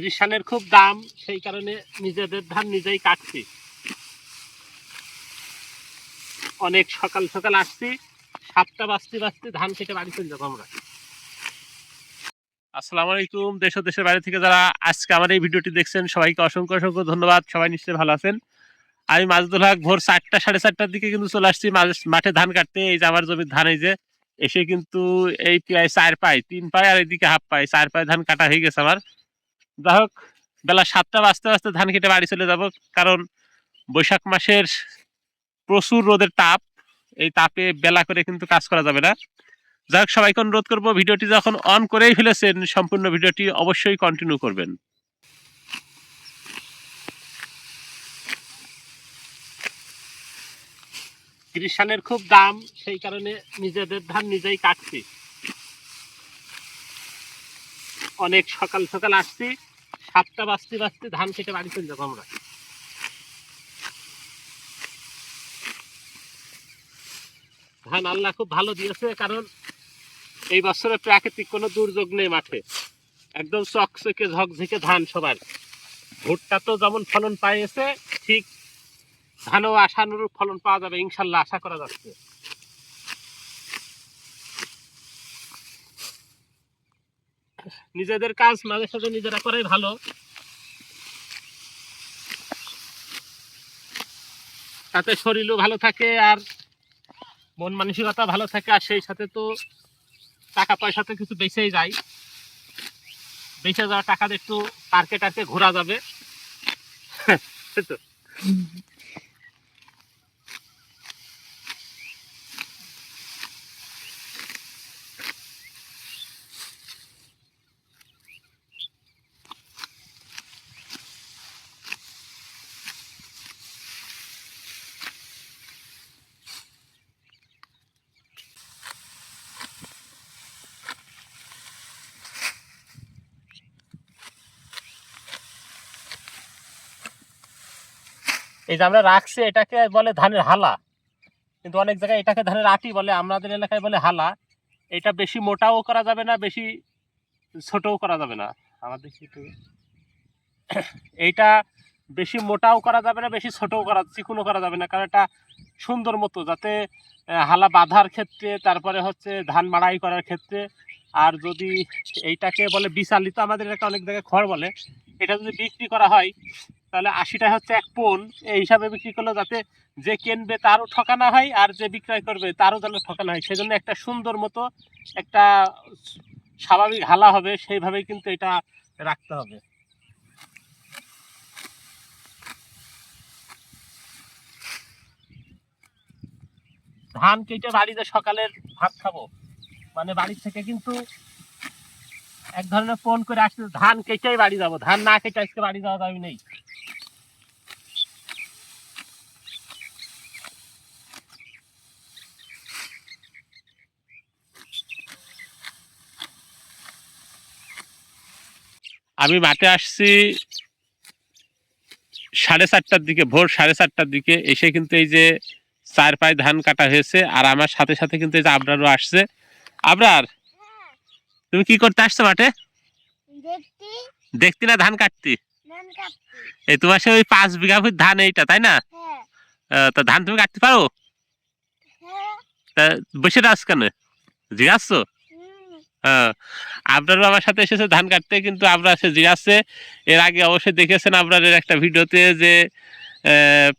গ্রীষ্মের খুব দাম, সেই কারণে নিজেদের ধান নিজেই কাটছি। অনেক সকাল সকাল আসছি, সাতটা বাজতে বাজতে ধান কেটে বাড়ি চলে যাব আমরা। আসসালামু আলাইকুম, দেশ ও দেশের বাইরে থেকে যারা আজকে আমার এই ভিডিওটি দেখছেন, সবাইকে অসংখ্য অসংখ্য ধন্যবাদ। সবাই নিশ্চয়ই ভালো আছেন। আমি মাজদুল হক, ভোর চারটা সাড়ে চারটার দিকে কিন্তু চলে আসছি মাঠে ধান কাটতে। এই যে আমার জমির ধান, এই যে এসে কিন্তু এই প্রায় চার পাই তিন পাই আর এদিকে হাফ পাই চার পাই ধান কাটা হয়ে গেছে আমার। যাই হোক বেলা সাতটা বাজতে বাজতে ধান কেটে বাড়ি চলে যাব, কারণ বৈশাখ মাসের প্রচুর রোদের তাপ, এই তাপে বেলা করে কিন্তু কাজ করা যাবে না। যাই হোক সবাইকে অনুরোধ করব, ভিডিওটি যখন অন করেই ফেলেছেন, সম্পূর্ণ ভিডিওটি অবশ্যই কন্টিনিউ করবেন। গ্রীষ্মের খুব দাম, সেই কারণে নিজেদের ধান নিজেই কাটছি। অনেক সকাল সকাল আসছি। সাতটা বাঁচতে বাজতে ধান কেটে বাড়ি চলে যাব আমরা। ধান আল্লাহ খুব ভালো দিয়েছে, কারণ এই বছরে প্রাকৃতিক কোনো দুর্যোগ নেই মাঠে। একদম চকচকে ঝকঝকে ধান সবার। ভুট্টা তো যেমন ফলন পাইয়েছে, ঠিক ধানও আশানুরূপ ফলন পাওয়া যাবে, ইনশাল্লাহ আশা করা যাচ্ছে। নিজেদের কাজ মাঝে সাথে নিজেরা করাই ভালো। তাতে শরীরও ভালো থাকে আর মন মানসিকতা ভালো থাকে আর সেই সাথে তো টাকা পয়সা তো কিছু বেঁচেই যায়। বেঁচে যাওয়া টাকা একটু পার্কে টার্কে ঘোরা যাবে। তো? এই যে আমরা রাখছি এটাকে বলে ধানের হালা। কিন্তু অনেক জায়গায় এটাকে ধানের আটি বলে, আমাদের এলাকায় বলে হালা। এটা বেশি মোটাও করা যাবে না, বেশি ছোটও করা যাবে না। আমাদের একটু এইটা বেশি মোটাও করা যাবে না, বেশি ছোটও করা, চিকুনও করা যাবে না। কারণ এটা সুন্দর মতো, যাতে হালা বাঁধার ক্ষেত্রে, তারপরে হচ্ছে ধান মাড়াই করার ক্ষেত্রে। আর যদি এইটাকে বলে বিশালিত আমাদের এলাকায় অনেক জায়গায় খড় বলে, এটা যদি বিক্রি করা হয় তাহলে আশিটা হচ্ছে এক পোন। এই হিসাবে বিক্রি করলে যাতে যে কিনবে তারও ঠকানো হয় আর যে বিক্রয় করবে তারও যেন ঠকানো হয়। সেজন্য একটা সুন্দর মতো একটা স্বাভাবিক হালা হবে, সেইভাবেই কিন্তু এটা রাখতে হবে। ধান কেটে বাড়িতে সকালের ভাত খাব। মানে বাড়ি থেকে কিন্তু এক ধরনের ফোন করে আসছে ধান কেটেই বাড়ি যাব। ধান না কেটে আজকে বাড়ি যাওয়া যাবে নেই। আমি মাঠে আসছি সাড়ে চারটার দিকে ভোর সাড়ে চারটার দিকে। এসে কিন্তু এই যে চার পায়ে ধান কাটা হয়েছে আর আমার সাথে সাথে কিন্তু এই যে আবরারও আসছে। আবরার তুমি কি করতে আসছো মাঠে? দেখতি। না ধান কাটতি? এই তোমার সে ওই পাঁচ বিঘা ধান এইটা তাই না? হ্যাঁ। তা ধান তুমি কাটতে পারো? হ্যাঁ। তা বসে আস কেন? জিজ্ঞাসছো হুম, হ্যাঁ। আপনারও আমার সাথে এসেছে ধান কাটতে কিন্তু আমরা সে জিজ্ঞাসছে এর আগে অবশ্যই দেখেছেন আপনাদের একটা ভিডিওতে যে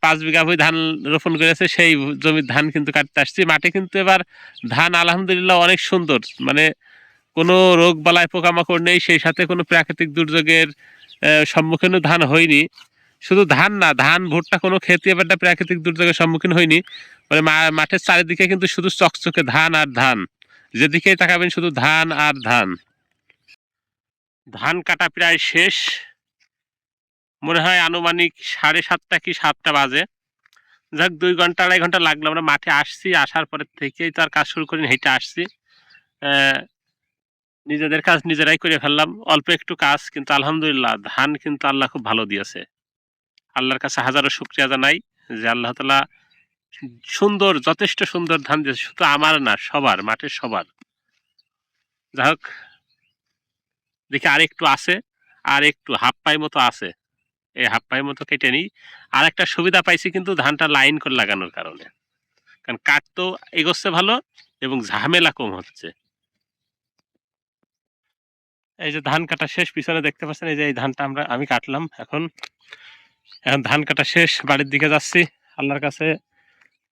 পাঁচ বিঘা ভূমি ধান রোপণ করেছে সেই জমির ধান কিন্তু কাটতে আসছি। মাঠে কিন্তু এবার ধান আলহামদুলিল্লাহ অনেক সুন্দর। মানে কোনো রোগ বালায় পোকামাকড় নেই সেই সাথে কোনো প্রাকৃতিক দুর্যোগের সম্মুখীনও ধান হয়নি। শুধু ধান না ধান ভুট্টা কোনো ক্ষেত্রে এবার একটা প্রাকৃতিক দুর্যোগের সম্মুখীন হয়নি। মানে মাঠের চারিদিকে কিন্তু শুধু চকচকে ধান আর ধান। যেদিকেই তাকাবেন শুধু ধান আর ধান। ধান কাটা প্রায় শেষ। মনে হয় আনুমানিক সাড়ে সাতটা কি সাতটা বাজে। যাক, দুই ঘণ্টা, আড়াই ঘণ্টা লাগল, আমরা মাঠে আসছি, আসার পরে থেকেই তো আর কাজ শুরু করিনি, হেঁটে আসছি। নিজেদের কাজ নিজেরাই করে ফেললাম, অল্প একটু কাজ, কিন্তু আলহামদুলিল্লাহ, ধান কিন্তু আল্লাহ খুব ভালো দিয়েছে। আল্লাহর কাছে হাজারো শুক্রিয়া জানাই যে আল্লাহ তালা সুন্দর, যথেষ্ট সুন্দর ধান দিয়েছে, শুধু আমার না, সবার মাঠের সবার। যাই হোক, দেখি আর একটু আছে আর একটু হাফ পাই মতো আছে। এই হাফ পাই মতো কেটে নিই। আর একটা সুবিধা পাইছি কিন্তু ধানটা লাইন করে লাগানোর কারণে। কারণ কাঠ তো এগোচ্ছে ভালো এবং ঝামেলা কম হচ্ছে। এই যে ধান কাটা শেষ, পিছনে দেখতে পাচ্ছেন, এই যে এই ধানটা আমরা, আমি কাটলাম এখন। এখন ধান কাটা শেষ, বাড়ির দিকে যাচ্ছি। আল্লাহর কাছে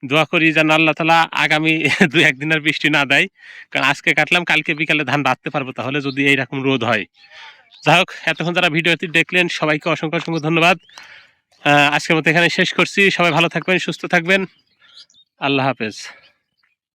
দোয়া করি যেন আল্লাহ তালা আগামী দু একদিনের বৃষ্টি না দেয়। কারণ আজকে কাটলাম, কালকে বিকালে ধান রাখতে পারব তাহলে যদি এইরকম রোদ হয়। যাই হোক, এতক্ষণ যারা ভিডিওটি দেখলেন, সবাইকে অসংখ্য অসংখ্য ধন্যবাদ। আজকের মতো এখানে শেষ করছি। সবাই ভালো থাকবেন, সুস্থ থাকবেন। আল্লাহ হাফেজ।